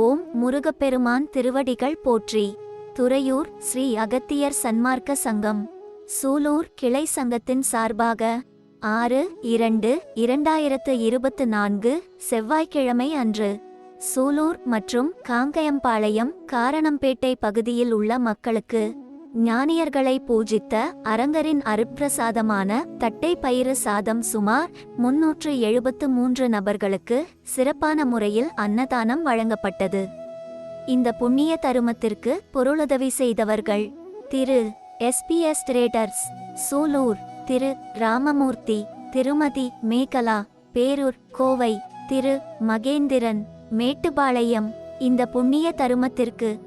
ஓம் முருகப்பெருமான் திருவடிகள் போற்றி. துறையூர் ஸ்ரீ அகத்தியர் சன்மார்க்க சங்கம். சூலூர் கிளை சங்கத்தின் சார்பாக ஆறு இரண்டு இரண்டாயிரத்து இருபத்து நான்கு செவ்வாய்க்கிழமை அன்று சூலூர் மற்றும் காங்கயம்பாளையம் காரணம்பேட்டை பகுதியில் உள்ள மக்களுக்கு ஞானியர்களை பூஜித்த அரங்கரின் அருப்பிரசாதமான தட்டை பயிறு சாதம் சுமார் முன்னூற்று எழுபத்து மூன்று நபர்களுக்கு சிறப்பான முறையில் அன்னதானம் வழங்கப்பட்டது. இந்த புண்ணிய தருமத்திற்கு பொருளுதவி செய்தவர்கள் திரு. SPS traders Sulur Thiru. Ramamurthy Thirumathi Megala Perur Kovai திரு. மகேந்திரன் மேட்டுப்பாளையம். இந்த புண்ணிய தருமத்திற்கு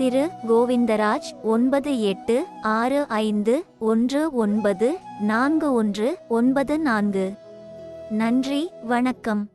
திரு கோவிந்தராஜ் ஒன்பது எட்டு ஆறு ஐந்து ஒன்று ஒன்பது நான்கு ஒன்று ஒன்பது நான்கு. நன்றி வணக்கம்.